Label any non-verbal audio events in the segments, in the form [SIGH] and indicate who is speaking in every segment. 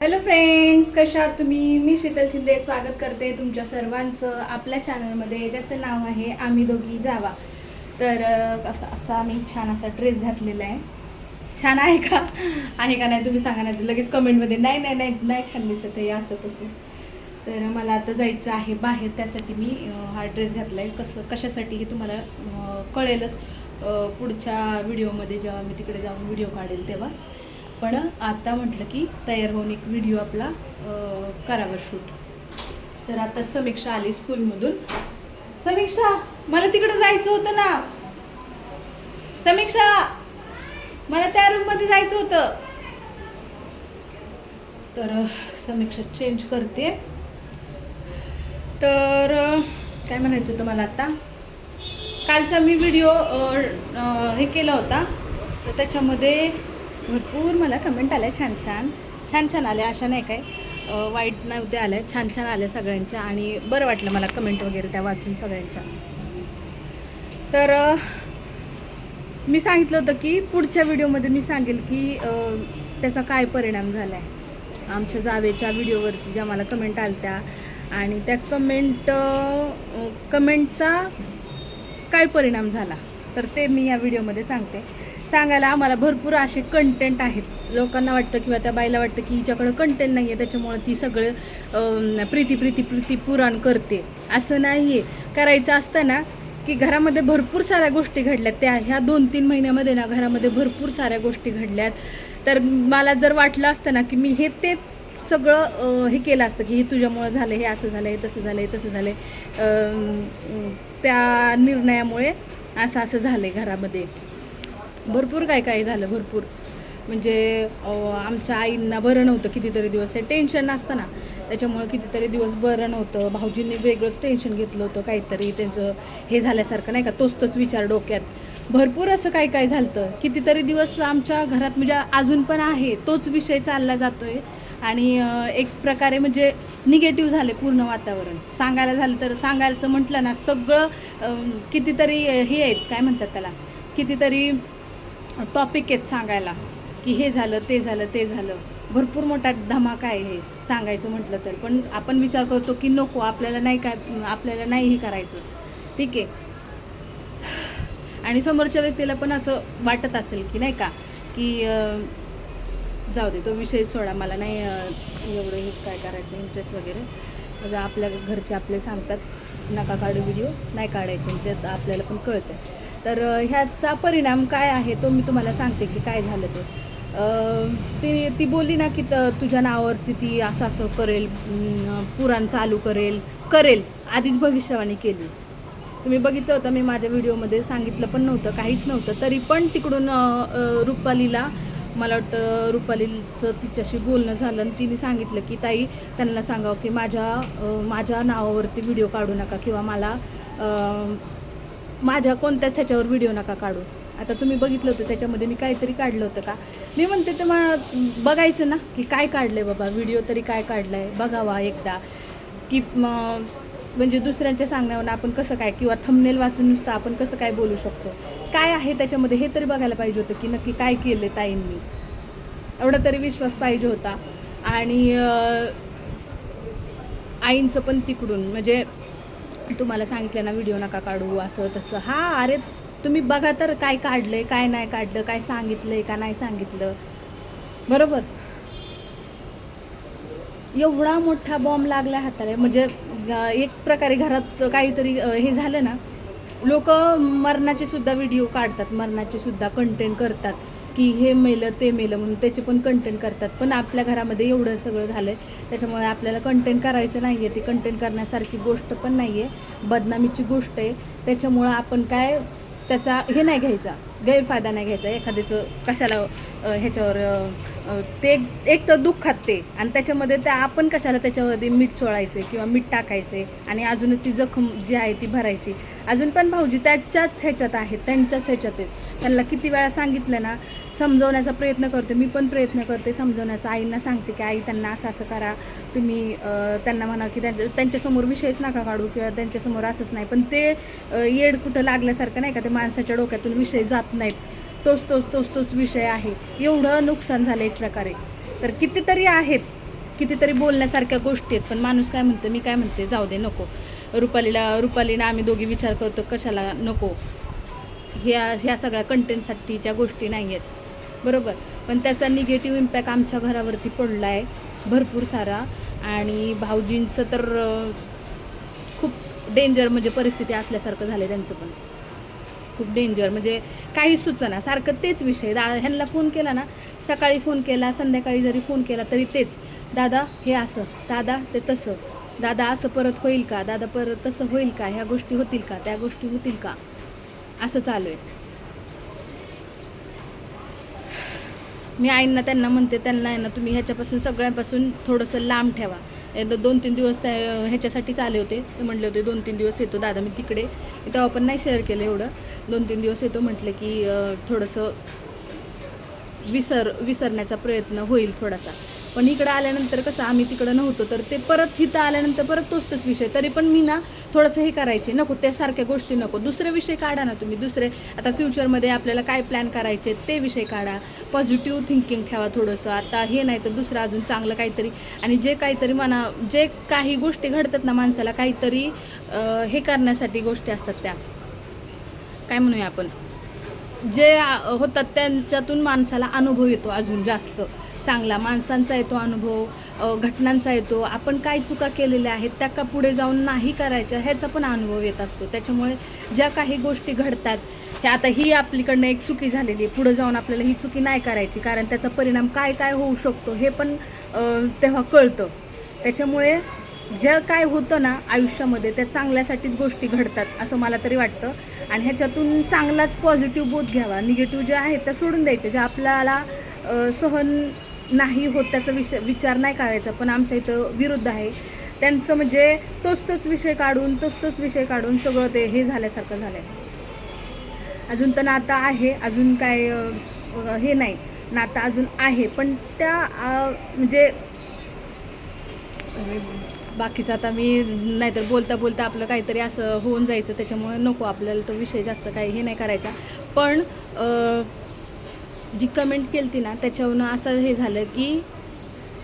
Speaker 1: Hello friends कशा आहात तुम्ही? मी शीतल शिंदे स्वागत करते तुमच्या सर्वांचं आपल्या चॅनलमध्ये ज्याचं नाव आहे आम्ही दोघी जावा. तर अं, असा असा मी छान असा ड्रेस घातलेला आहे. छान आहे का? आहे का नाही तुम्ही सांगा नाही तर लगेच कमेंटमध्ये नाही नाही नाही नाही छान दिसत आहे असं तसं. तर मला आता जायचं आहे बाहेर त्यासाठी मी हा ड्रेस घातला आहे कसं कशासाठी हे तुम्हाला कळेलच. पुढच्या व्हिडिओमध्ये जेव्हा मी तिकडे जाऊन व्हिडिओ काढेल तेव्हा. पण आता म्हटलं की तयार होऊन एक व्हिडिओ आपला करावा शूट तर आता समीक्षा आली स्कूलमधून समीक्षा मला तिकडे जायचं होतं ना. समीक्षा मला त्या रूममध्ये जायचं होतं. तर समीक्षा चेंज करते. तर काय म्हणायचं होतं मला आता? कालचा मी व्हिडिओ हे केला होता. तर त्याच्यामध्ये भरपूर मला कमेंट आल्या छान छान. छान छान आल्या अशा नाही काय अं, वाईट नव्हत्या आल्या छान छान आल्या सगळ्यांच्या आणि बरं वाटलं मला कमेंट वगैरे त्या वाचून सगळ्यांच्या. तर मी सांगितलं होतं की पुढच्या व्हिडिओमध्ये मी सांगेल की त्याचा काय परिणाम झाला आहे आमच्या जावेच्या व्हिडिओवरती ज्या मला कमेंट आल्या आणि त्या कमेंट कमेंटचा काय परिणाम झाला. तर ते मी या व्हिडिओमध्ये सांगते. सांगायला आम्हाला भरपूर असे कंटेंट आहेत. लोकांना वाटतं किंवा त्या बाईला वाटतं की हिच्याकडं कंटेंट नाही आहे त्याच्यामुळं ती सगळं प्रीती प्रीती प्रीती पुराण करते. असं नाही आहे करायचं असताना की घरामध्ये भरपूर साऱ्या गोष्टी घडल्यात त्या ह्या दोन तीन महिन्यामध्ये ना घरामध्ये भरपूर साऱ्या गोष्टी घडल्यात. तर मला जर वाटलं असतं ना की मी हे ते सगळं हे केलं असतं की हे तुझ्यामुळं झालं हे असं झालं हे तसं झालं हे तसं झालं त्या निर्णयामुळे असं असं झालं आहे घरामध्ये. भरपूर काय काय झालं भरपूर. म्हणजे आमच्या आईंना बरं नव्हतं कितीतरी दिवस. हे टेन्शन असताना त्याच्यामुळं कितीतरी दिवस बरं नव्हतं. भाऊजींनी वेगळंच टेन्शन घेतलं होतं काहीतरी. त्यांचं हे झाल्यासारखं नाही का तोच तोच विचार डोक्यात. भरपूर असं काय काय झालं कितीतरी दिवस आमच्या घरात म्हणजे अजून पण आहे. तोच विषय चालला जातो आहे आणि एक प्रकारे म्हणजे निगेटिव्ह झाले पूर्ण वातावरण. सांगायला झालं तर सांगायचं म्हटलं ना सगळं कितीतरी हे आहेत. काय म्हणतात त्याला? कितीतरी टॉपिक आहेत सांगायला की हे झालं ते झालं ते झालं. भरपूर मोठा धमाका आहे हे सांगायचं म्हटलं तर. पण आपण विचार करतो की नको आपल्याला नाही काय आपल्याला नाही हे करायचं. ठीक आहे. आणि समोरच्या व्यक्तीला पण असं वाटत असेल की नाही का की जाऊ दे तो विषय सोडा मला नाही एवढं हे काय करायचं इंटरेस्ट वगैरे. म्हणजे आपल्या घरचे आपले सांगतात नका काढू व्हिडिओ नाही काढायचे त्यात आपल्याला पण कळतं तर ह्याचा परिणाम काय आहे तो मी तुम्हाला सांगते की काय झालं ते. ती ती बोलली ना की त- तुझ्या नावावरची ती असं असं करेल पुराण चालू करेल करेल आधीच भविष्यवाणी केली. तुम्ही बघितलं होतं मी माझ्या व्हिडिओमध्ये सांगितलं पण नव्हतं काहीच नव्हतं तरी पण तिकडून रुपालीला मला वाटतं रुपालीचं तिच्याशी बोलणं झालं आणि तिने सांगितलं की ताई त्यांना सांगावं की माझ्या माझ्या नावावरती व्हिडिओ काढू नका किंवा मला माझ्या कोणत्याच ह्याच्यावर व्हिडिओ नका काढू. आता तुम्ही बघितलं होतं त्याच्यामध्ये मी काहीतरी काढलं होतं का? मी म्हणते ते मग बघायचं ना की काय काढलं आहे बाबा? व्हिडिओ तरी काय काढलं आहे बघावा एकदा. की म्हणजे दुसऱ्यांच्या सांगण्यावर आपण कसं काय किंवा थंबनेल वाचून नुसतं आपण कसं काय बोलू शकतो? काय आहे त्याच्यामध्ये? हे तरी बघायला पाहिजे होतं की नक्की काय केलं ताईंनी. एवढा तरी विश्वास पाहिजे होता. आणि आईंचं पण तिकडून म्हणजे तुम्हाला सांगितलं ना व्हिडिओ नका काढू असं तसं. हा अरे तुम्ही बघा तर काय काढलंय काय नाही काढलं काय सांगितलंय का नाही सांगितलं. बरोबर? एवढा मोठा बॉम्ब लागला हाताला. म्हणजे एक प्रकारे घरात काहीतरी हे झालं ना लोक मरणाचे सुद्धा व्हिडिओ काढतात मरणाचे सुद्धा कंटेंट करतात. की हे मेलं ते मेलं म्हणून त्याचे पण कंटेंट करतात. पण आपल्या घरामध्ये एवढं सगळं झालं आहे त्याच्यामुळे आपल्याला कंटेंट करायचं नाही आहे ती कंटेंट करण्यासारखी गोष्ट पण नाही आहे बदनामीची गोष्ट आहे. त्याच्यामुळं आपण काय त्याचा हे नाही घ्यायचा. गैरफायदा नाही घ्यायचा. एखाद्याचं कशाला ह्याच्यावर ते एक- एक तर दुःखात ते. आणि त्याच्यामध्ये त्या आपण कशाला त्याच्यामध्ये मीठ चोळायचे किंवा मीठ टाकायचे आणि अजून ती जखम जी आहे ती भरायची. अजून पण भाऊजी त्याच्याच ह्याच्यात आहेत त्यांच्याच ह्याच्यात आहेत त्यांना किती वेळा सांगितलं ना समजवण्याचा प्रयत्न करते मी पण प्रयत्न करते समजवण्याचा. आईंना सांगते की आई त्यांना असं असं करा. तुम्ही त्यांना म्हणा की त्यांच्या त्यांच्यासमोर विषयच नका काढू किंवा त्यांच्यासमोर असंच नाही. पण ते येड कुठं लागल्यासारखं नाही का ते माणसाच्या डोक्यातून विषय जात नाहीत. तोच तोच तोच तोच विषय आहे. एवढं नुकसान झालं एक प्रकारे. तर कितीतरी आहेत कितीतरी बोलण्यासारख्या गोष्टी आहेत पण माणूस काय म्हणतं मी काय म्हणते जाऊ दे नको. रुपालीला रुपालीनं आम्ही दोघी विचार करतो कशाला नको. ह्या ह्या सगळ्या कंटेंटसाठीच्या गोष्टी नाही आहेत. बरोबर? पण त्याचा निगेटिव्ह इम्पॅक्ट आमच्या घरावरती पडला आहे भरपूर सारा. आणि भाऊजींचं तर खूप डेंजर म्हणजे परिस्थिती असल्यासारखं झालं आहे त्यांचं पण. खूप डेंजर म्हणजे काहीच सुचना सारखं तेच विषय. दा ह्यांना फोन केला ना सकाळी फोन केला संध्याकाळी जरी फोन केला तरी तेच. दादा हे असं. दादा ते तसं. दादा असं परत होईल का? दादा परत तसं होईल का? ह्या गोष्टी होतील का? त्या गोष्टी होतील का? असं चालू आहे. मी आईंना त्यांना म्हणते त्यांना आहे ना तुम्ही ह्याच्यापासून सगळ्यांपासून थोडंसं लांब ठेवा. एकदा दोन तीन दिवस त्या ह्याच्यासाठीच आले होते. ते म्हटले होते दोन तीन दिवस येतो दादा मी तिकडे. तेव्हा पण नाही शेअर केलं एवढं. दोन तीन दिवस येतो म्हटलं की थोडंसं विसर विसरण्याचा प्रयत्न होईल थोडासा. पण इकडं आल्यानंतर कसं आम्ही तिकडं नव्हतो तर ते परत हिथं आल्यानंतर परत तोच तोच विषय. तरी पण मी ना थोडंसं हे करायचे नको त्यासारख्या गोष्टी नको. दुसरे विषय काढा ना तुम्ही. दुसरे आता फ्युचरमध्ये आपल्याला काय प्लॅन करायचे ते विषय काढा. पॉझिटिव्ह थिंकिंग ठेवा थोडंसं. आता हे नाही तर दुसरं अजून चांगलं काहीतरी. आणि जे काहीतरी मना जे काही गोष्टी घडतात ना माणसाला काहीतरी हे करण्यासाठी गोष्टी असतात त्या. काय म्हणूया आपण? जे होतात त्यांच्यातून माणसाला अनुभव येतो अजून जास्त. चांगला माणसांचा येतो अनुभव घटनांचा येतो. आपण काय चुका केलेल्या आहेत त्या का पुढे जाऊन नाही करायच्या ह्याचा पण अनुभव येत असतो. त्याच्यामुळे ज्या काही गोष्टी घडतात हे आता ही आपलीकडनं एक चुकी झालेली आहे. पुढे जाऊन आपल्याला ही चुकी नाही करायची कारण त्याचा परिणाम काय काय होऊ शकतो हे पण तेव्हा कळतं. त्याच्यामुळे जे काय होतं ना आयुष्यामध्ये त्या चांगल्यासाठीच गोष्टी घडतात असं मला तरी वाटतं. आणि ह्याच्यातून चांगलाच पॉझिटिव्ह बोध घ्यावा. निगेटिव्ह जे आहेत त्या सोडून द्यायच्या. ज्या आपल्याला सहन नाही होत त्याचा विषय विचार नाही करायचा पण आमच्या इथं विरुद्ध आहे. त्यांचं म्हणजे तोच तोच विषय काढून तोच तोच विषय काढून सगळं ते हे झाल्यासारखं झालं आहे अजून तर नातं आहे अजून काय हे नाही. नातं अजून आहे पण त्या म्हणजे बाकीचं आता मी नाहीतर बोलता बोलता आपलं काहीतरी असं होऊन जायचं त्याच्यामुळे नको आपल्याला तो विषय जास्त काही हे नाही करायचा. पण जी कमेंट केली होती ना त्याच्यावरून असं हे झालं की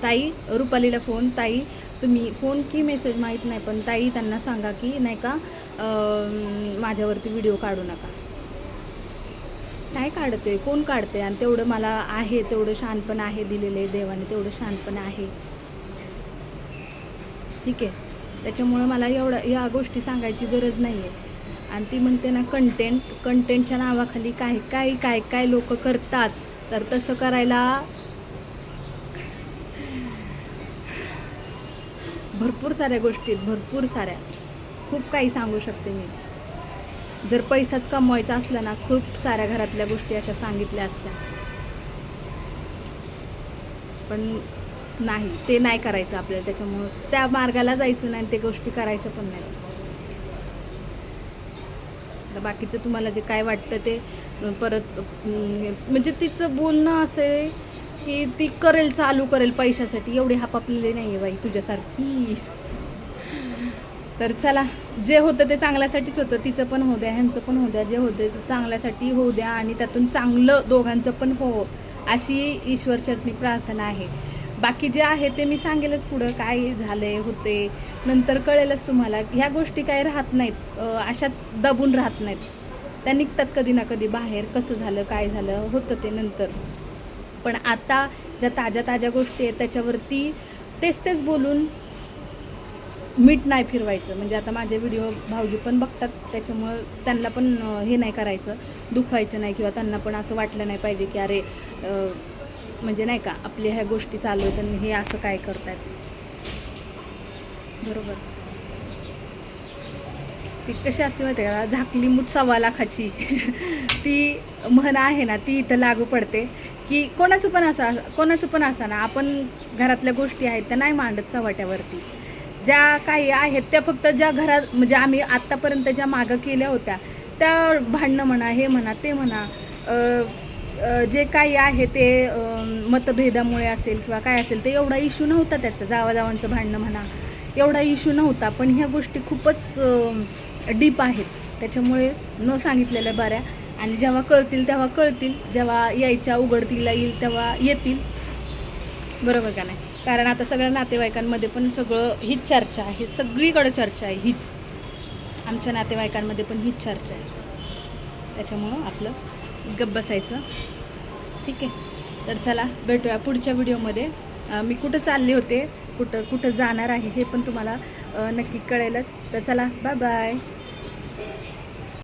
Speaker 1: ताई रुपालीला फोन ताई तुम्ही फोन की मेसेज माहीत नाही पण ताई त्यांना सांगा की नाही का माझ्यावरती व्हिडिओ काढू नका. काय काढते कोण काढते आणि तेवढं मला आहे तेवढं शानपण आहे दिलेलं आहे देवाने तेवढं शानपण आहे. ठीक आहे? त्याच्यामुळं मला एवढं या गोष्टी सांगायची गरज नाही आहे आणि ती म्हणते ना कंटेंट कंटेंटच्या नावाखाली काय काय काय काय लोक करतात तर तसं करायला भरपूर साऱ्या गोष्टी आहेत भरपूर साऱ्या. खूप काही सांगू शकते मी. जर पैसाच कमवायचा असला ना खूप साऱ्या घरातल्या गोष्टी अशा सांगितल्या असत्या. पण नाही ते नाही करायचं आपल्याला त्याच्यामुळं. त्या मार्गाला जायचं नाही ते गोष्टी करायच्या पण नाही. आता बाकीचं तुम्हाला जे काय वाटतं ते परत म्हणजे तिचं बोलणं असं आहे की ती करेल चालू करेल पैशासाठी. एवढी हापापलेली नाही आहे बाई तुझ्यासारखी. तर चला जे होतं ते चांगल्यासाठीच होतं. तिचं पण होऊ द्या ह्यांचं पण होऊ द्या जे होतं ते चांगल्यासाठी होऊ द्या आणि त्यातून चांगलं दोघांचं पण हो अशी ईश्वरचरणी प्रार्थना आहे. बाकी जे आहे ते मी सांगेलच पुढं काय झाले होते. नंतर कळेलच तुम्हाला. ह्या गोष्टी काय राहत नाहीत. अशाच दबून राहत नाहीत. त्या निघतात कधी ना कधी बाहेर कसं झालं काय झालं होतं ते नंतर. पण आता ज्या ताज्या ताज्या गोष्टी आहेत त्याच्यावरती तेच तेच बोलून मीठ नाही फिरवायचं. म्हणजे आता माझे व्हिडिओ भाऊजी पण बघतात त्याच्यामुळं त्यांना पण हे नाही करायचं दुखवायचं नाही किंवा त्यांना पण असं वाटलं नाही पाहिजे की अरे म्हणजे नाही का आपल्या ह्या गोष्टी चालू आहेत आणि हे असं काय करतात बरोबर. ती कशी असते माहिती आहे का झाकली मूठ सव्वा लाखाची. [LAUGHS] ती म्हण आहे ना ती इथं लागू पडते. की कोणाचं पण असा कोणाचं पण असा ना आपण घरातल्या गोष्टी आहेत त्या नाही मांडत चव्हाट्यावरती. ज्या काही आहेत त्या फक्त ज्या घरात म्हणजे आम्ही आत्तापर्यंत ज्या मागं केल्या होत्या त्या भांडणं म्हणा हे म्हणा ते म्हणा जे काही आहे ते मतभेदामुळे असेल किंवा काय असेल ते एवढा इश्यू नव्हता त्याचं. जावाजावांचं भांडणं म्हणा एवढा इश्यू नव्हता. पण ह्या गोष्टी खूपच डीप आहेत. त्याच्यामुळे न सांगितलेल्या बऱ्या. आणि जेव्हा कळतील तेव्हा कळतील. जेव्हा यायच्या उघडतीला येईल तेव्हा येतील. बरोबर का नाही? कारण आता सगळ्या नातेवाईकांमध्ये पण सगळं हीच चर्चा आहे. सगळीकडे चर्चा आहे हीच. आमच्या नातेवाईकांमध्ये पण हीच चर्चा आहे. त्याच्यामुळं आपलं गप्प बसायचं. ठीक आहे. तर चला भेटूया पुढच्या व्हिडिओमध्ये. मी कुठं चालले होते कुठं कुठं जाणार आहे हे पण तुम्हाला नक्की कळेलच. तर चला बाय बाय